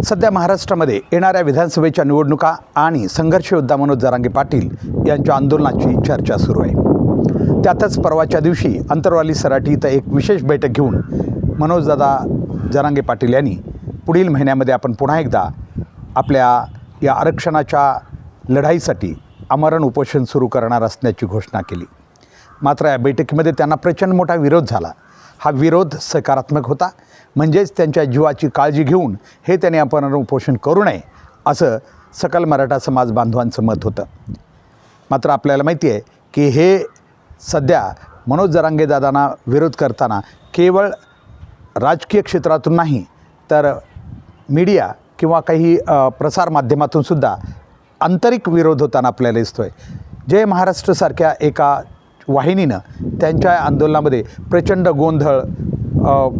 सध्या महाराष्ट्रामध्ये येणाऱ्या विधानसभेच्या निवडणुका आणि संघर्षयोद्धा मनोज जरांगे पाटील यांच्या आंदोलनाची चर्चा सुरू आहे. त्यातच परवाच्या दिवशी अंतरवाली सराठी इथं एक विशेष बैठक घेऊन मनोजदादा जरांगे पाटील यांनी पुढील महिन्यामध्ये आपण पुन्हा एकदा आपल्या या आरक्षणाच्या लढाईसाठी आमरण उपोषण सुरू करणार असण्याची घोषणा केली. मात्र या बैठकीमध्ये त्यांना प्रचंड मोठा विरोध झाला. हा विरोध सकारात्मक होता. म्हणजेच त्यांच्या जीवाची काळजी घेऊन हे त्यांनी आपण उपोषण करू नये असं सकल मराठा समाज बांधवांचं मत होतं. मात्र आपल्याला माहिती आहे की हे सध्या मनोज जरांगेदादांना विरोध करताना केवळ राजकीय क्षेत्रातून नाही तर मीडिया किंवा काही प्रसारमाध्यमातूनसुद्धा आंतरिक विरोध होताना आपल्याला दिसतो आहे जय महाराष्ट्रसारख्या एका वाहिनीनं त्यांच्या आंदोलनामध्ये प्रचंड गोंधळ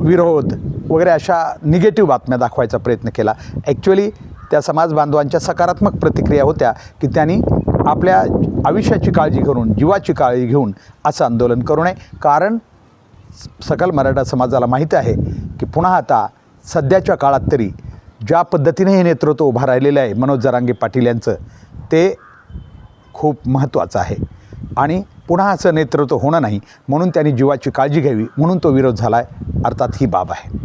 विरोध वगैरे अशा निगेटिव्ह बातम्या दाखवायचा प्रयत्न केला. ॲक्च्युली त्या समाज बांधवांच्या सकारात्मक प्रतिक्रिया होत्या की त्यांनी आपल्या आयुष्याची काळजी करून जीवाची काळजी घेऊन असं आंदोलन करू नये. कारण सकल मराठा समाजाला माहीत आहे की पुन्हा आता सध्याच्या काळात तरी ज्या पद्धतीने हे नेतृत्व उभा राहिलेलं आहे मनोज जरांगे पाटील यांचं ते खूप महत्त्वाचं आहे. आणि पुन्हा असं नेतृत्व होणं नाही म्हणून त्यांनी जीवाची काळजी घ्यावी म्हणून तो विरोध झाला आहे अर्थात ही बाब आहे.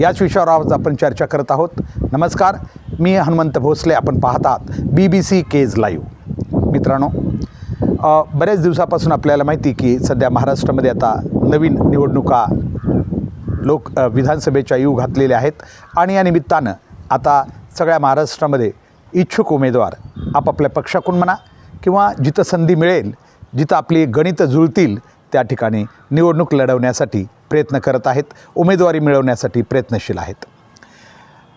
याच विषयावर आज आपण चर्चा करत आहोत. नमस्कार मी हनुमंत भोसले आपण पाहतात B B C Kej live मित्रांनो बऱ्याच दिवसापासून आपल्याला माहिती की सध्या महाराष्ट्रामध्ये आता नवीन निवडणुका लोक विधानसभेच्या येऊ घातलेल्या आहेत आणि या निमित्तानं आता सगळ्या महाराष्ट्रामध्ये इच्छुक उमेदवार आपापल्या पक्षाकडून म्हणा किंवा जिथं संधी मिळेल जिथं आपली गणितं जुळतील त्या ठिकाणी निवडणूक लढवण्यासाठी प्रयत्न करत आहेत उमेदवारी मिळवण्यासाठी प्रयत्नशील आहेत.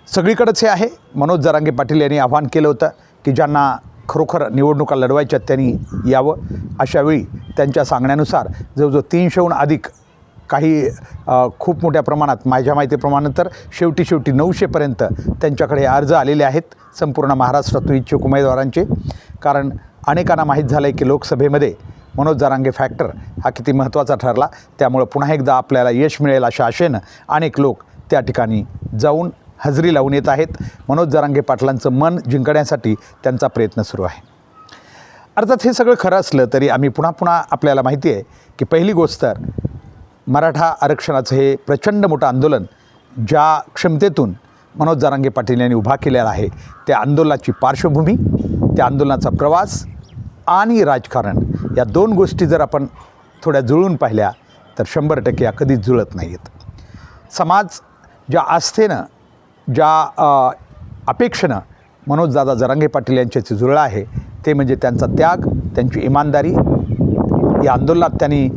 सगळीकडंच हे आहे. मनोज जरांगे पाटील यांनी आव्हान केलं होतं की ज्यांना खरोखर निवडणुका लढवायच्या त्यांनी यावं. अशावेळी त्यांच्या सांगण्यानुसार जवळजवळ तीनशेहून अधिक काही खूप मोठ्या प्रमाणात माझ्या माहितीप्रमाणे तर शेवटी शेवटी नऊशेपर्यंत त्यांच्याकडे अर्ज आलेले आहेत. संपूर्ण महाराष्ट्रातून इच्छुक उमेदवारांचे. कारण अनेकांना माहीत झालं आहे की लोकसभेमध्ये मनोज जरांगे फॅक्टर हा किती महत्त्वाचा ठरला. त्यामुळं पुन्हा एकदा आपल्याला यश मिळेल अशा आशेनं अनेक लोक त्या ठिकाणी जाऊन हजेरी लावून येत आहेत. मनोज जरांगे पाटलांचं मन जिंकण्यासाठी त्यांचा प्रयत्न सुरू आहे. अर्थात हे सगळं खरं असलं तरी आम्ही पुन्हा पुन्हा आपल्याला माहिती आहे की पहिली गोष्ट तर मराठा आरक्षणाचं हे प्रचंड मोठं आंदोलन ज्या क्षमतेतून मनोज जरांगे पाटील यांनी उभा केलेला आहे त्या आंदोलनाची पार्श्वभूमी त्या आंदोलनाचा प्रवास आणि राजकारण या दोन गोष्टी जर आपण थोड्या जुळून पाहिल्या तर शंभर टक्के या कधीच जुळत नाही आहेत समाज ज्या आस्थेनं ज्या अपेक्षेनं मनोजदादा जरांगे पाटील यांच्याची जुळला आहे ते म्हणजे त्यांचा त्याग त्यांची इमानदारी या आंदोलनात त्यांनी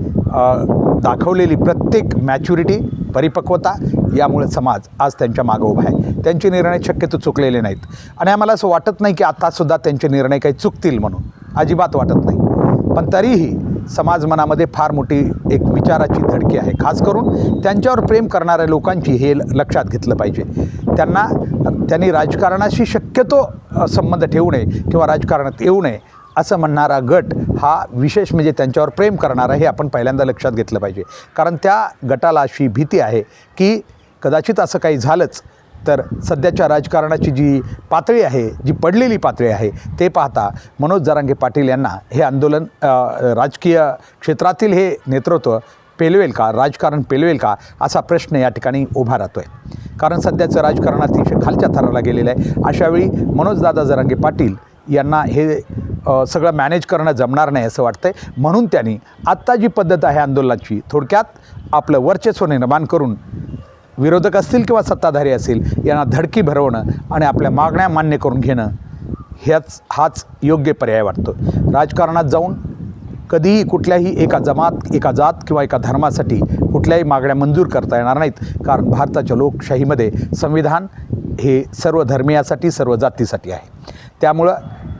दाखवलेली प्रत्येक मॅच्युरिटी परिपक्वता यामुळे समाज आज त्यांच्या मागं उभा आहे. त्यांचे निर्णय शक्यतो चुकलेले नाहीत. आणि आम्हाला असं वाटत नाही की आतासुद्धा त्यांचे निर्णय काही चुकतील म्हणून. अजिबात वाटत नाही. पण तरीही समाज मनामध्ये फार मोठी एक विचाराची धडकी आहे. खास करून त्यांच्यावर प्रेम करणाऱ्या लोकांची हे लक्षात घेतलं पाहिजे. त्यांना त्यांनी राजकारणाशी शक्यतो संबंध ठेवू नये किंवा राजकारणात येऊ नये असं म्हणणारा गट हा विशेष म्हणजे त्यांच्यावर प्रेम करणारा हे आपण पहिल्यांदा लक्षात घेतलं पाहिजे. कारण त्या गटाला अशी भीती आहे की कदाचित असं काही झालंच तर सध्याच्या राजकारणाची जी पातळी आहे जी पडलेली पातळी आहे ते पाहता मनोज जरांगे पाटील यांना हे आंदोलन राजकीय क्षेत्रातील हे नेतृत्व पेलवेल का राजकारण पेलवेल का असा प्रश्न या ठिकाणी उभा राहतो आहे कारण सध्याचं राजकारण अतिशय खालच्या थराला गेलेलं आहे. अशावेळी मनोजदादा जरांगे पाटील यांना हे सगळं मॅनेज करणं जमणार नाही असं वाटतं आहे म्हणून त्यांनी आत्ता जी पद्धत आहे आंदोलनाची थोडक्यात आपलं वर्चस्व निर्माण करून विरोधक असतील किंवा सत्ताधारी असतील यांना धडकी भरवणं आणि आपल्या मागण्या मान्य करून घेणं ह्याच हाच योग्य पर्याय वाटतो. राजकारणात जाऊन कधीही कुठल्याही एका जमात एका जात किंवा एका धर्मासाठी कुठल्याही मागण्या मंजूर करता येणार नाहीत. कारण भारताच्या लोकशाहीमध्ये संविधान हे सर्व धर्मियासाठी सर्व जातीसाठी आहे. त्यामुळं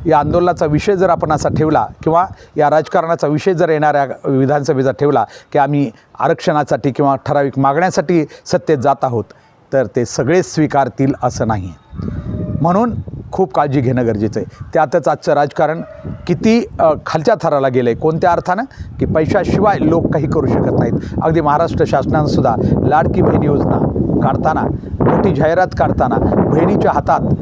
या आंदोलनाचा विषय जर आपण असा ठेवला किंवा या राजकारणाचा विषय जर येणाऱ्या विधानसभेचा ठेवला की आम्ही आरक्षणासाठी किंवा ठराविक मागण्यासाठी सत्तेत जात आहोत तर ते सगळेच स्वीकारतील असं नाही. म्हणून खूप काळजी घेणं गरजेचं आहे. त्यातच आजचं राजकारण किती खालच्या थराला गेलं आहे कोणत्या अर्थानं? की पैशाशिवाय लोक काही करू शकत नाहीत. अगदी महाराष्ट्र शासनानंसुद्धा लाडकी बहीण योजना काढताना मोठी जाहिरात काढताना बहिणीच्या हातात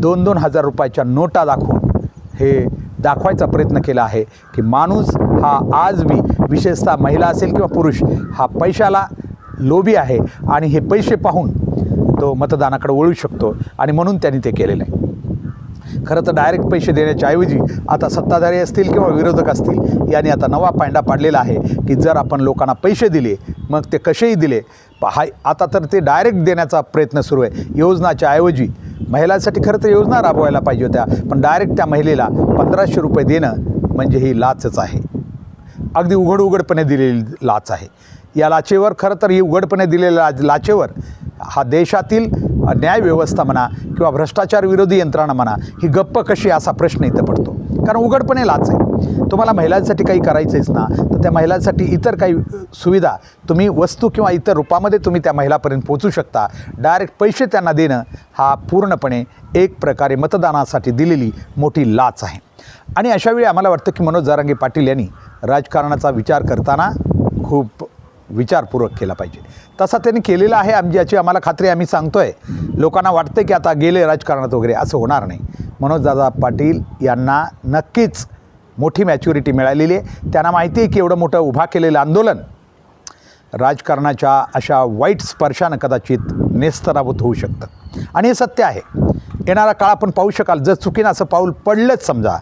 दोन दोन हजार रुपयाच्या नोटा दाखवून हे दाखवायचा प्रयत्न केला आहे की माणूस हा आज मी विशेषतः महिला असेल किंवा पुरुष हा पैशाला लोभी आहे आणि हे पैसे पाहून तो मतदानाकडे वळू शकतो आणि म्हणून त्यांनी ते केलेलं आहे. खरं तर डायरेक्ट पैसे देण्याच्या ऐवजी आता सत्ताधारी असतील किंवा विरोधक असतील यांनी आता नवा पायंडा पाडलेला आहे की जर आपण लोकांना पैसे दिले मग ते कसेही दिले. प- हा आता तर ते डायरेक्ट देण्याचा प्रयत्न सुरू आहे. योजनाच्या ऐवजी महिलांसाठी खरं तर योजना राबवायला पाहिजे होत्या पण डायरेक्ट त्या महिलेला पंधराशे रुपये देणं म्हणजे ही लाचच आहे. अगदी उघड उघडपणे दिलेली लाच आहे. या लाचेवर खरं तर ही उघडपणे दिलेल्या लाचेवर हा देशातील न्याय व्यवस्था म्हणा किंवा भ्रष्टाचार विरोधी यंत्रणा म्हणा ही गप्प कशी असा प्रश्न इथं पडतो. कारण उघडपणे लाच आहे. तुम्हाला महिलांसाठी काही करायचंच ना तर त्या महिलांसाठी इतर काही सुविधा तुम्ही वस्तू किंवा इतर रूपामध्ये तुम्ही त्या महिलापर्यंत पोचू शकता. डायरेक्ट पैसे त्यांना देणं हा पूर्णपणे एक प्रकारे मतदानासाठी दिलेली मोठी लाच आहे. आणि अशावेळी आम्हाला वाटतं की मनोज जारांगे पाटील यांनी राजकारणाचा विचार करताना खूप विचारपूर्वक केला पाहिजे. तसा त्यांनी केलेला आहे आमची याची आम्हाला खात्री आम्ही सांगतो आहे लोकांना वाटतं की आता गेले राजकारणात वगैरे असं होणार नाही. मनोजदादा पाटील यांना नक्कीच मोठी मॅच्युरिटी मिळालेली आहे. त्यांना माहिती आहे की एवढं मोठं उभा केलेलं आंदोलन राजकारणाच्या अशा वाईट स्पर्शानं कदाचित नेस्तनाभूत होऊ शकतं. आणि हे सत्य आहे. येणारा काळ आपण पाहू शकाल. जर चुकीनं असं पाऊल पडलंच समजा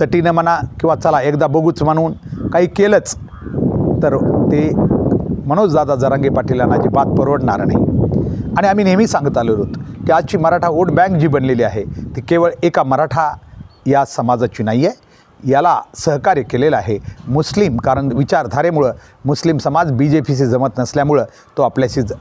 तटीनं म्हणा किंवा चला एकदा बघूच म्हणून काही केलंच. तर ते मनोजदादा जरांगे पाटील यांना अजिबात परवडणार नाही. आणि आम्ही नेहमी सांगत आलेलो आहोत की आजची मराठा वोट बँक जी बनलेली आहे ती केवळ एका मराठा या समाजाची नाही आहे याला सहकार्य केलेलं आहे मुस्लिम कारण विचारधारेमुळं मुस्लिम समाज बी जे पीशी जमत नसल्यामुळं तो आपल्याशी ज-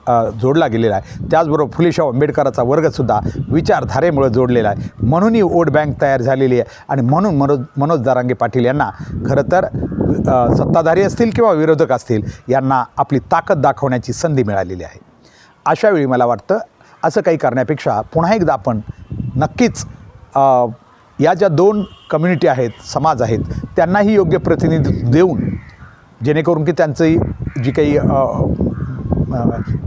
जोडला गेलेला आहे. त्याचबरोबर फुलेशाह आंबेडकराचा वर्गसुद्धा विचारधारेमुळं जोडलेला आहे. म्हणून ही वोट बँक तयार झालेली आहे. आणि म्हणून मनोज मनोज दारांगे पाटील यांना खरं तर सत्ताधारी असतील किंवा विरोधक असतील यांना आपली ताकद दाखवण्याची संधी मिळालेली आहे. अशावेळी मला वाटतं असं काही करण्यापेक्षा पुन्हा एकदा आपण नक्कीच या ज्या दोन कम्युनिटी आहेत समाज आहेत त्यांनाही योग्य प्रतिनिधित्व देऊन जेणेकरून की त्यांचंही जी काही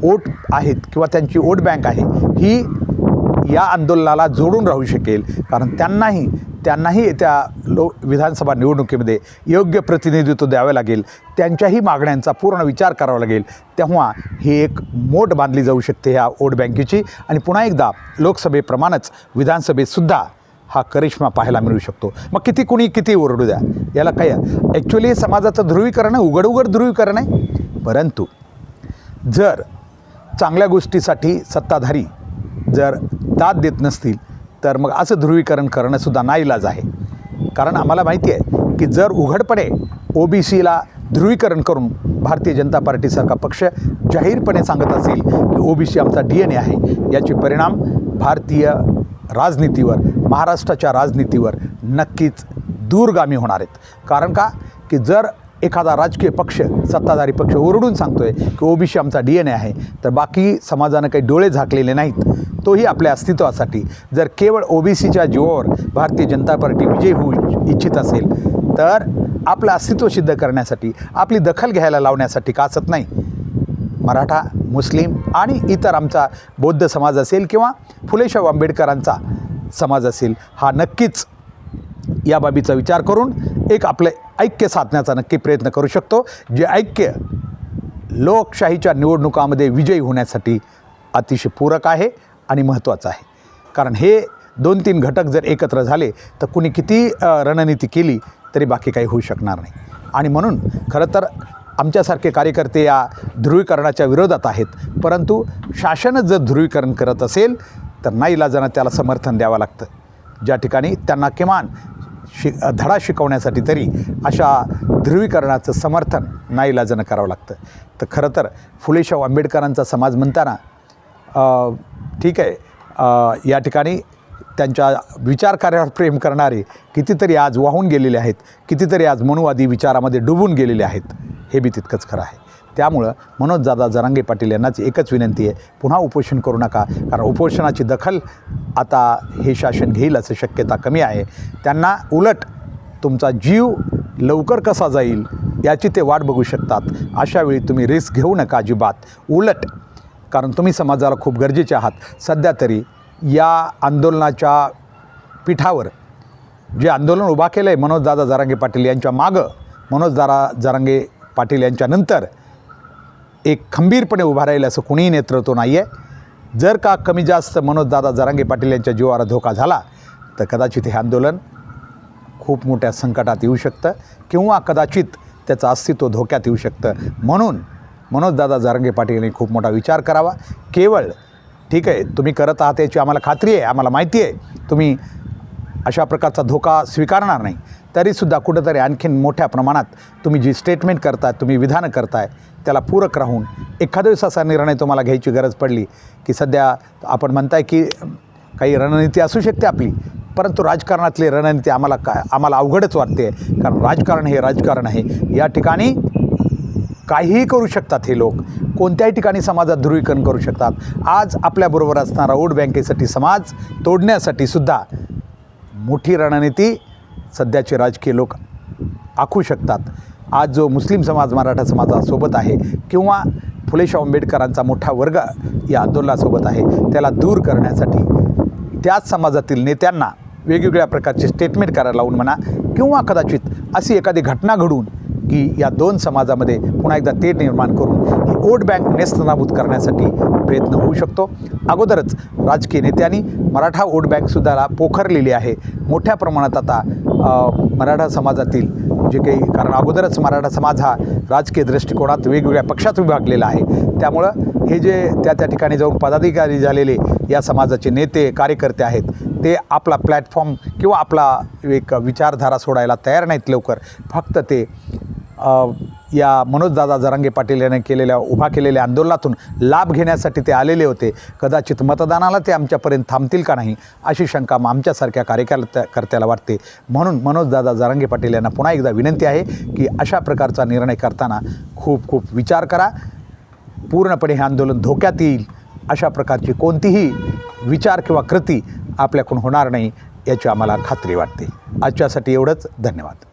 ओट आहेत किंवा त्यांची वोट बँक आहे ही या आंदोलनाला जोडून राहू शकेल. कारण त्यांनाही त्यांनाही त्या लो विधानसभा निवडणुकीमध्ये योग्य प्रतिनिधित्व द्यावे लागेल. त्यांच्याही मागण्यांचा पूर्ण विचार करावा लागेल. तेव्हा ही एक मोठ बांधली जाऊ शकते ह्या वोट बँकेची. आणि पुन्हा एकदा लोकसभेप्रमाणेच विधानसभेतसुद्धा हा करिश्मा पाहायला मिळू शकतो. मग किती कुणी किती ओरडू द्या? याला काय ॲक्च्युली समाजाचं ध्रुवीकरण आहे उघड उघड ध्रुवीकरण आहे. परंतु जर चांगल्या गोष्टीसाठी सत्ताधारी जर दाद देत नसतील तर मग असं ध्रुवीकरण करणंसुद्धा नाईलाज आहे. कारण आम्हाला माहिती आहे की जर उघडपणे ओ बी सीला ध्रुवीकरण करून भारतीय जनता पार्टीसारखा पक्ष जाहीरपणे सांगत असेल की ओ बी सी आमचा डी एन ए आहे याचे परिणाम भारतीय राजनीतीवर महाराष्ट्राच्या राजनीतीवर नक्कीच दूरगामी होणार आहेत. कारण का? की जर एखादा राजकीय पक्ष सत्ताधारी पक्ष ओरडून सांगतो आहे की ओबीसी आमचा डी एन ए आहे तर बाकी समाजानं काही डोळे झाकलेले नाहीत. तोही आपल्या अस्तित्वासाठी. जर केवळ ओबीसीच्या जीवावर भारतीय जनता पार्टी विजय होऊ इच्छित असेल तर आपलं अस्तित्व सिद्ध करण्यासाठी आपली दखल घ्यायला लावण्यासाठी का असत नाही. मराठा मुस्लिम आणि इतर आमचा बौद्ध समाज असेल किंवा फुलेशाह आंबेडकरांचा समाज असेल हा नक्कीच या बाबीचा विचार करून एक आपलं ऐक्य साधण्याचा नक्की प्रयत्न करू शकतो जे ऐक्य लोकशाहीच्या निवडणुकामध्ये विजयी होण्यासाठी अतिशय पूरक आहे आणि महत्त्वाचं आहे. कारण हे दोन तीन घटक जर एकत्र झाले तर कुणी किती रणनीती केली तरी बाकी काही होऊ शकणार नाही. आणि म्हणून खरं तर आमच्यासारखे कार्यकर्ते या ध्रुवीकरणाच्या विरोधात आहेत परंतु शासनच जर ध्रुवीकरण करत असेल तर नाईलाजानं त्याला समर्थन द्यावं लागतं. ज्या ठिकाणी त्यांना किमान शि धडा शिकवण्यासाठी तरी अशा ध्रुवीकरणाचं समर्थन नाईलाजानं करावं लागतं. तर खरं तर फुलेशाहू आंबेडकरांचा समाज म्हणताना ठीक आहे या ठिकाणी त्यांच्या विचार कार्यावर प्रेम करणारे कितीतरी आज वाहून गेलेले आहेत कितीतरी आज मनुवादी विचारामध्ये डुबून गेलेले आहेत. हे बी तितकंच खरं आहे. त्यामुळं मनोजदादा जरांगे पाटील यांनाच एकच विनंती आहे पुन्हा उपोषण करू नका. कारण उपोषणाची दखल आता हे शासन घेईल असं शक्यता कमी आहे. त्यांना उलट तुमचा जीव लवकर कसा जाईल याची ते वाट बघू शकतात. अशावेळी तुम्ही रिस्क घेऊ नका अजिबात. उलट कारण तुम्ही समाजाला खूप गरजेचे आहात. सध्या तरी या आंदोलनाच्या पीठावर जे आंदोलन उभा केलं आहे मनोजदादा जरांगे पाटील यांच्या मागं मनोजदादा जरांगे पाटील यांच्यानंतर एक खंबीरपणे उभा राहील असं कुणीही नेतृत्व नाही आहे जर का कमी जास्त मनोजदादा जरांगे पाटील यांच्या जीवाला धोका झाला तर कदाचित हे आंदोलन खूप मोठ्या संकटात येऊ शकतं किंवा कदाचित त्याचं अस्तित्व धोक्यात येऊ शकतं. म्हणून मनोजदादा जारंगे पाटील यांनी खूप मोठा विचार करावा. केवळ ठीक आहे तुम्ही करत आहात याची आम्हाला खात्री आहे आम्हाला माहिती आहे तुम्ही अशा प्रकारचा धोका स्वीकारणार नाही. तरीसुद्धा कुठंतरी आणखीन मोठ्या प्रमाणात तुम्ही जी स्टेटमेंट करताय तुम्ही विधानं करताय त्याला पूरक राहून एखाद्या दिवस असा निर्णय तुम्हाला घ्यायची गरज पडली की सध्या आपण म्हणताय की काही रणनीती असू शकते आपली परंतु राजकारणातली रणनीती आम्हाला काय आम्हाला अवघडच वाटते. कारण राजकारण हे राजकारण आहे. या ठिकाणी काहीही करू शकतात हे लोक. कोणत्याही ठिकाणी समाजात ध्रुवीकरण करू शकतात. आज आपल्याबरोबर असणारा वोट बँकेसाठी समाज तोडण्यासाठी सुद्धा मोठी रणनीती सध्याचे राजकीय लोक आखू शकतात. आज जो मुस्लिम समाज मराठा समाजासोबत आहे किंवा फुलेशाह आंबेडकरांचा मोठा वर्ग या आंदोलनासोबत आहे त्याला दूर करण्यासाठी त्याच समाजातील नेत्यांना वेगवेगळ्या प्रकारचे स्टेटमेंट करायला लावून म्हणा किंवा कदाचित अशी एखादी घटना घडून की या दोन समाजामध्ये पुन्हा एकदा तेढ निर्माण करून ही वोट बँक नेस्तनाबूत करण्यासाठी प्रयत्न होऊ शकतो. अगोदरच राजकीय नेत्यांनी मराठा वोट बँकसुद्धा पोखरलेली आहे. मोठ्या प्रमाणात आता मराठा समाजातील जे काही कारण अगोदरच मराठा समाज हा राजकीय दृष्टिकोनात वेगवेगळ्या पक्षात विभागलेला आहे. त्यामुळं हे जे त्या त्या ठिकाणी जाऊन पदाधिकारी झालेले या समाजाचे नेते कार्यकर्ते आहेत ते आपला प्लॅटफॉर्म किंवा आपला एक विचारधारा सोडायला तयार नाहीत लवकर. फक्त ते या मनोजदादा जरांगे पाटील यांनी केलेल्या उभा केलेल्या आंदोलनातून लाभ घेण्यासाठी ते आलेले होते. कदाचित मतदानाला ते आमच्यापर्यंत थांबतील का नाही अशी शंका मग आमच्यासारख्या कार्यकर्त्याला कर्त्याला वाटते. म्हणून मनोजदादा जरांगे पाटील यांना पुन्हा एकदा विनंती आहे की अशा प्रकारचा निर्णय करताना खूप खूप विचार करा. पूर्णपणे हे आंदोलन धोक्यात येईल अशा प्रकारची कोणतीही विचार किंवा कृती आपल्याकडून होणार नाही याची आम्हाला खात्री वाटते. आजच्यासाठी एवढंच. धन्यवाद.